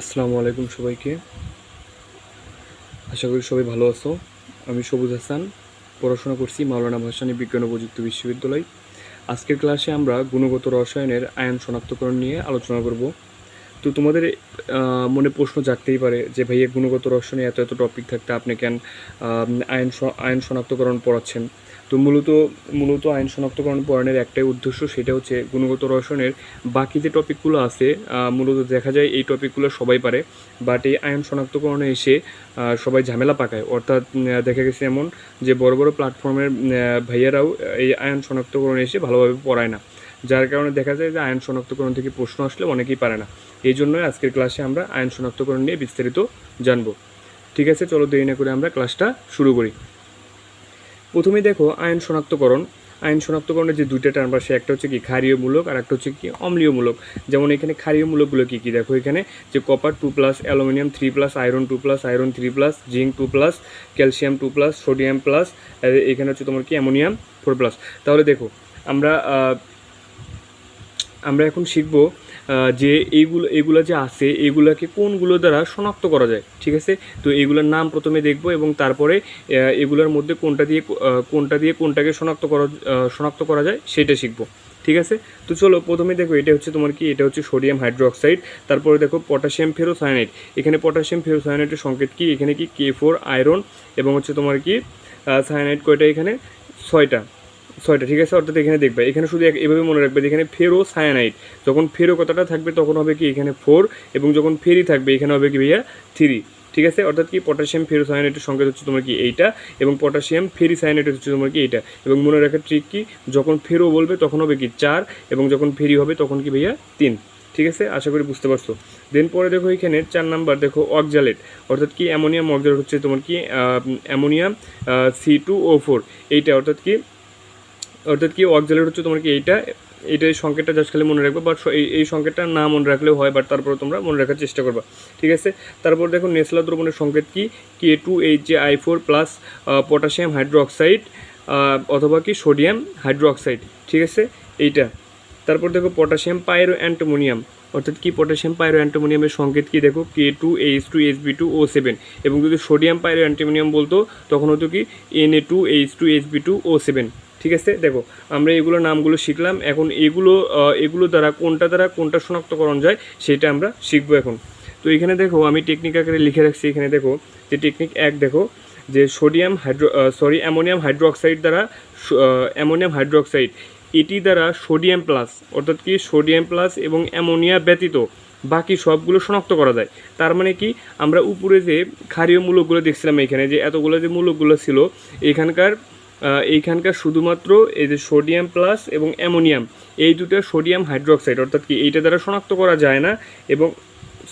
আসসালামু আলাইকুম সবাইকে। আশা করি সবাই ভালো আছো। আমি সবুজ হাসান। পড়াশোনা করছি মাওলানা ভাসানী বিজ্ঞান ও প্রযুক্তি বিশ্ববিদ্যালয়। আজকের ক্লাসে আমরা গুণগত রসায়নের আয়ন শনাক্তকরণ নিয়ে আলোচনা করব। তো তোমাদের মনে প্রশ্ন জাগতেই পারে যে, ভাইয়া, গুণগত রসায়নে এত এত টপিক থাকতে আপনি কেন আয়ন আয়ন শনাক্তকরণ পড়াচ্ছেন? তো মূলত মূলত আইন শনাক্তকরণ পড়ানোর একটাই উদ্দেশ্য সেটা হচ্ছে গুণগত রসায়নের বাকি যে টপিকগুলো আছে মূলত দেখা যায় এই টপিকগুলো সবাই পারে বাট এই আইন শনাক্তকরণে এসে সবাই ঝামেলা পাকায়। অর্থাৎ দেখা গেছে এমন যে বড় বড় প্ল্যাটফর্মের ভাইয়ারাও এই আয়ন শনাক্তকরণে এসে ভালোভাবে পড়ায় না। যার কারণে দেখা যায় যে আয়ন শনাক্তকরণ থেকে প্রশ্ন আসলে অনেকেই পারে না। এই জন্যই আজকের ক্লাসে আমরা আয়ন শনাক্তকরণ নিয়ে বিস্তারিত জানব। ঠিক আছে, চলো দেরি না করে আমরা ক্লাসটা শুরু করি। প্রথমে দেখো আয়ন শনাক্তকরণ। আয়ন শনাক্তকরণের যে দুইটা টার্ম আসে, একটা হচ্ছে কি ক্ষারীয়মূলক আর একটা হচ্ছে কি অম্লীয়মূলক। যেমন এখানে ক্ষারীয়মূলকগুলো কী কী দেখো? এখানে যে copper two plus aluminium three plus iron two plus iron three plus zinc two plus calcium two plus sodium plus এখানে হচ্ছে তোমার কি অ্যামোনিয়াম ফোর প্লাস তাহলে দেখো, আমরা আমরা এখন শিখব যে এইগুলো এগুলো যে আছে, এগুলাকে কোনগুলো দ্বারা শনাক্ত করা যায়? ঠিক আছে? তো এগুলোর নাম প্রথমে দেখব এবং তারপরে এগুলোর মধ্যে কোনটা দিয়ে কোনটা দিয়ে কোনটাকে শনাক্ত করা শনাক্ত করা যায় সেটা শিখব। ঠিক আছে? তো চলো, প্রথমে দেখো, এটা হচ্ছে তোমার কি? এটা হচ্ছে সোডিয়াম হাইড্রোক্সাইড। তারপরে দেখো, পটাশিয়াম ফেরোসায়ানাইড। এখানে পটাশিয়াম ফেরোসায়ানাইডের সংকেত কি? এখানে কি? কে ফোর আয়রন এবং হচ্ছে তোমার কি? সায়ানাইড কয়টা এখানে? ছয়টা। ছয়টা ঠিক আছে? অর্থাৎ এখানে দেখবে, এখানে শুধু এভাবে মনে রাখবে এখানে ফেরো সায়ানাইট যখন ফেরো কথাটা থাকবে, তখন হবে কি এখানে ফোর এবং যখন ফেরি থাকবে, এখানে হবে কি ভাইয়া থ্রি ঠিক আছে? অর্থাৎ কি পটাশিয়াম ফেরো সায়ানাইটের সংকেত হচ্ছে তোমার কি এইটা, এবং পটাশিয়াম ফেরি সায়ানাইট হচ্ছে তোমার কি এইটা। এবং মনে রাখার ট্রিক কি? যখন ফেরো বলবে, তখন হবে কি চার, এবং যখন ফেরি হবে, তখন কি ভাইয়া তিন, ঠিক আছে? আশা করি বুঝতে পারছ। দেন পরে দেখো এখানে চার নাম্বার দেখো অক্সালেট অর্থাৎ কি অ্যামোনিয়াম অক্সালেট হচ্ছে তোমার কি ammonium C two O four এইটা অর্থাৎ কি অর্থাৎ কি অক্সালেট হচ্ছে তোমার কি এইটা এটা এই সংকেতটা জাস্ট খালি মনে রাখবে বাট এই এই সংকেতটা না মনে রাখলেও হয় বাট তারপরে তোমরা মনে রাখার চেষ্টা করবা, ঠিক আছে? তারপর দেখো নেসলা দ্রবণের সংকেত কি? K two H J I four plus potassium hydroxide অথবা কি সোডিয়াম হাইড্রোক্সাইড ঠিক আছে? এইটা। তারপর দেখো পটাশিয়াম পাইরো অ্যান্টোমোনিয়াম অর্থাৎ কি পটাশিয়াম পাইরো অ্যান্টোমোনিয়ামের সংকেত কি? দেখো K two H two H B two O seven এবং যদি সোডিয়াম পাইরো অ্যান্টোমোনিয়াম বলতো, তখন হতো কি N A two H two H B two O seven ঠিক আছে? দেখো, আমরা এগুলো নামগুলো শিখলাম। এখন এগুলো এগুলো দ্বারা কোনটা দ্বারা কোনটা শনাক্তকরণ যায়, সেটা আমরা শিখব এখন। তো এখানে দেখো, আমি টেকনিক আকারে লিখে রাখছি। এখানে দেখো, যে টেকনিক এক দেখো, যে sodium hydro sorry ammonium hydroxide দ্বারা অ্যামোনিয়াম হাইড্রোক্সাইড এটি দ্বারা সোডিয়াম প্লাস অর্থাৎ কি সোডিয়াম প্লাস এবং অ্যামোনিয়া ব্যতীত বাকি সবগুলো শনাক্ত করা যায়। তার মানে কি, আমরা উপরে যে ক্ষারীয় মূলকগুলো দেখছিলাম এখানে, যে এতগুলো যে মূলকগুলো ছিল, এখানকার এইখানকার শুধুমাত্র এই যে সোডিয়াম প্লাস এবং অ্যামোনিয়াম, এই দুটো সোডিয়াম হাইড্রোক্সাইড, অর্থাৎ কি এইটা দ্বারা শনাক্ত করা যায় না এবং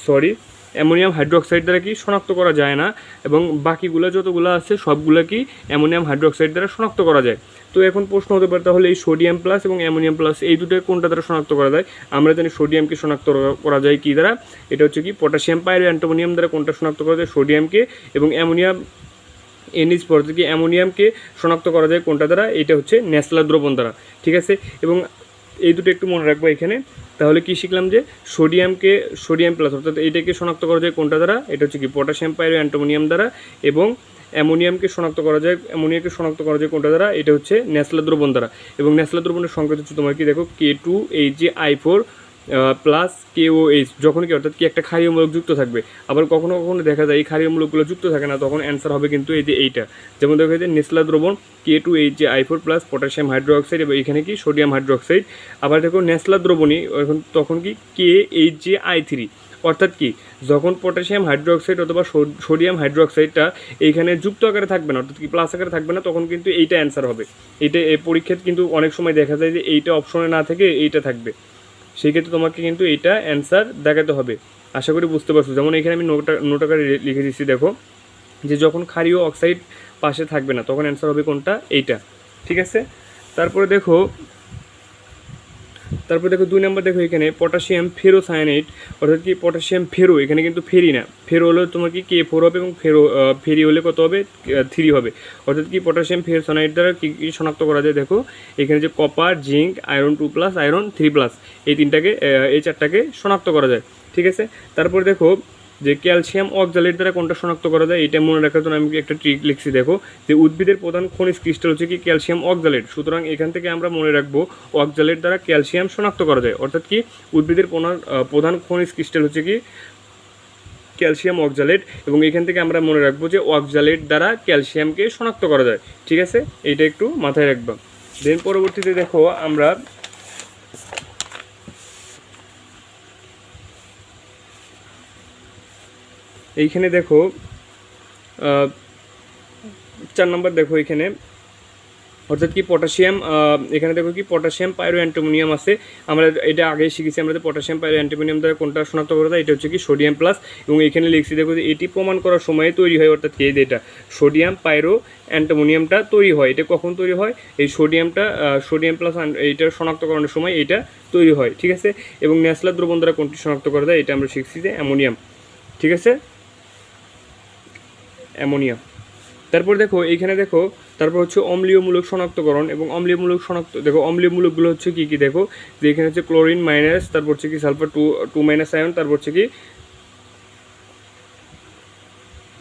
সরি, অ্যামোনিয়াম হাইড্রোক্সাইড দ্বারা কি শনাক্ত করা যায় না এবং বাকিগুলো যতগুলো আছে সবগুলো কি অ্যামোনিয়াম হাইড্রোক্সাইড দ্বারা শনাক্ত করা যায়। তো এখন প্রশ্ন হতে পারে তাহলে এই সোডিয়াম প্লাস এবং অ্যামোনিয়াম প্লাস এই দুটো কোনটা দ্বারা শনাক্ত করা যায়? আমরা জানি সোডিয়ামকে শনাক্ত করা যায় কি দ্বারা? এটা হচ্ছে কি পটাশিয়াম পাইরো অ্যান্টোমোনিয়াম দ্বারা কোনটা শনাক্ত করা যায়? সোডিয়ামকে এবং অ্যামোনিয়াম এনএইচ কি অ্যামোনিয়ামকে শনাক্ত করা যায় কোনটা দ্বারা? এটা হচ্ছে ন্যাসলা দ্রবণ দ্বারা, ঠিক আছে? এবং এই দুটো একটু মনে রাখব এখানে। তাহলে কি শিখলাম যে সোডিয়ামকে, সোডিয়াম প্লাস অর্থাৎ এইটাকে শনাক্ত করা যায় কোনটা দ্বারা? এটা হচ্ছে কি পটাশিয়াম, পাইরো, অ্যান্টোমোনিয়াম দ্বারা এবং অ্যামোনিয়ামকে শনাক্ত করা যায়, অ্যামোনিয়াকে শনাক্ত করা যায় কোনটা দ্বারা? এটা হচ্ছে ন্যাসলা দ্রবণ দ্বারা। এবং ন্যাসলা দ্রবণের সংকেত হচ্ছে তোমার কি? দেখো K two H J I four plus K O H যখন কি অর্থাৎ কি একটা ক্ষারীয় মূলক যুক্ত থাকবে, আবার কখনো কখনো দেখা যায় এই ক্ষারীয় মূলকগুলো যুক্ত থাকে না, তখন অ্যান্সার হবে কিন্তু এই যে এইটা। যেমন দেখা যায় নেসলা দ্রবণ K two H J I four plus potassium hydroxide এবং এখানে কি সোডিয়াম হাইড্রোক্সাইড আবার দেখো নেসলা দ্রবণী এখন তখন কি K H J I three অর্থাৎ কি যখন পটাশিয়াম হাইড্রোক্সাইড অথবা সোডিয়াম হাইড্রোক্সাইডটা এইখানে যুক্ত আকারে থাকবে না, অর্থাৎ কি প্লাস আকারে থাকবে না, তখন কিন্তু এইটা অ্যান্সার হবে। এইটা, এই পরীক্ষায় কিন্তু অনেক সময় দেখা যায় যে এইটা অপশনে না থেকে এইটা থাকবে। সেই ক্ষেত্রে তোমাকে কিন্তু এটা অ্যান্সার দেখাতে হবে। আশা করি বুঝতে পারছ। যেমন এখানে আমি নোটা নোটাকারে লিখে দিচ্ছি, দেখো, যে যখন ক্ষারীয় অক্সাইড পাশে থাকবে না, তখন অ্যান্সার হবে কোনটা? এইটা। ঠিক আছে? তারপরে দেখো তারপর দেখো দুই নম্বর দেখো এখানে পটাশিয়াম ফেরোসায়ানাইট অর্থাৎ কি পটাশিয়াম ফেরো, এখানে কিন্তু ফেরি না ফেরো হলে তোমার কি কে ফোর হবে এবং ফেরো ফেরি হলে কত হবে? থ্রি হবে। অর্থাৎ কি পটাশিয়াম ফেরোসায়ানাইড দ্বারা কী কী শনাক্ত করা যায়? দেখো, এখানে যে copper zinc iron two plus iron three plus এই তিনটাকে এই চারটাকে শনাক্ত করা যায়। ঠিক আছে? তারপর দেখো যে ক্যালসিয়াম অক্সালেট দ্বারা কোনটা শনাক্ত করা যায়, এটা মনে রাখার জন্য আমি একটা ট্রিক লিখছি, দেখো। যে উদ্ভিদের প্রধান খনিজ ক্রিস্টাল হচ্ছে কি ক্যালসিয়াম অক্সালেট সুতরাং এখান থেকে আমরা মনে রাখব অক্সালেট দ্বারা ক্যালসিয়াম শনাক্ত করা যায়। অর্থাৎ কি, উদ্ভিদের প্রধান খনিজ ক্রিস্টাল হচ্ছে কি, ক্যালসিয়াম অক্সালেট এবং এখান থেকে আমরা মনে রাখব যে অক্সালেট দ্বারা ক্যালসিয়ামকে শনাক্ত করা যায়। ঠিক আছে? এইটা একটু মাথায় রাখবা। দেন পরবর্তীতে দেখো, আমরা এইখানে দেখো চার নম্বর দেখো এখানে অর্থাৎ কি পটাশিয়াম এখানে দেখো কি পটাশিয়াম পাইরো অ্যান্টোমোনিয়াম আছে। আমরা এটা আগে শিখেছি, আমরা পটাশিয়াম পাইরো অ্যান্টোমোনিয়াম দ্বারা কোনটা শনাক্ত করা যায়, এটা হচ্ছে কি সোডিয়াম প্লাস। এবং এখানে লিখছি, দেখো যে এটি প্রমাণ করার সময়ে তৈরি হয়, অর্থাৎ কি এটা, সোডিয়াম পাইরো অ্যান্টোমোনিয়ামটা তৈরি হয়। এটা কখন তৈরি হয়? এই সোডিয়ামটা সোডিয়াম প্লাস এইটা শনাক্তকরণের সময় এটা তৈরি হয়, ঠিক আছে? এবং ন্যাসলার দ্রবণ দ্বারা কোনটি শনাক্ত করা যায়, এটা আমরা শিখছি যে অ্যামোনিয়াম, ঠিক আছে? অ্যামোনিয়া। তারপর দেখো, এইখানে দেখো, তারপর হচ্ছে অম্লীয়মূলক শনাক্তকরণ এবং অম্লীয়মূলক শনাক্ত, দেখো, অম্লীয়মূলকগুলো হচ্ছে কী কী? দেখো, যে এখানে হচ্ছে ক্লোরিন মাইনাস তারপর হচ্ছে কি sulphur two two minus ion তারপর হচ্ছে কি,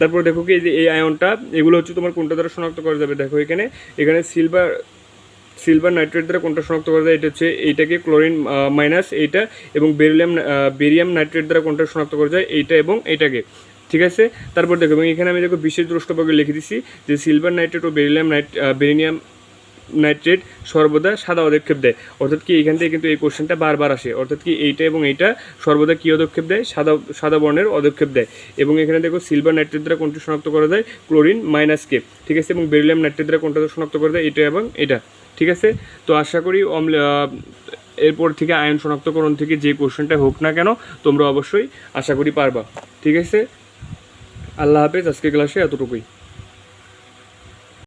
তারপর দেখো কি, এই আয়নটা এগুলো হচ্ছে তোমার কোনটা দ্বারা শনাক্ত করা যাবে? দেখো এখানে এখানে সিলভার সিলভার নাইট্রেট দ্বারা কোনটা শনাক্ত করা যায়? এটা হচ্ছে, এইটাকে ক্লোরিন মাইনাস এইটা এবং বেরিলিয়াম বেরিয়াম নাইট্রেট দ্বারা কোনটা শনাক্ত করা যায়? এইটা এবং এইটাকে। ঠিক আছে? তারপর দেখো, এবং এখানে আমি দেখো বিশেষ দ্রষ্টভাগে লিখে দিচ্ছি যে সিলভার নাইট্রেট ও বেরিলিয়াম নাইট বেরিনিয়াম নাইট্রেট সর্বদা সাদা পদক্ষেপ দেয়। অর্থাৎ কি এখান থেকে কিন্তু এই কোশ্চেনটা বারবার আসে। অর্থাৎ কি এইটা এবং এইটা সর্বদা কী পদক্ষেপ দেয়? সাদা সাদা বর্ণের পদক্ষেপ দেয়। এবং এখানে দেখো সিলভার নাইট্রেট দ্বারা কোনটি শনাক্ত করা যায়? ক্লোরিন মাইনাস কে ঠিক আছে? এবং বেরিলিয়াম নাইট্রেট দ্বারা কোনটা শনাক্ত করা যায়? এটা এবং এটা। ঠিক আছে? তো আশা করি অম্ল এরপর থেকে আয়ন শনাক্তকরণ থেকে যে কোশ্চেনটা হোক না কেন, তোমরা অবশ্যই আশা করি পারবা। ঠিক আছে? আল্লাহ হাফেজ আজকের ক্লাসে এতটুকুই।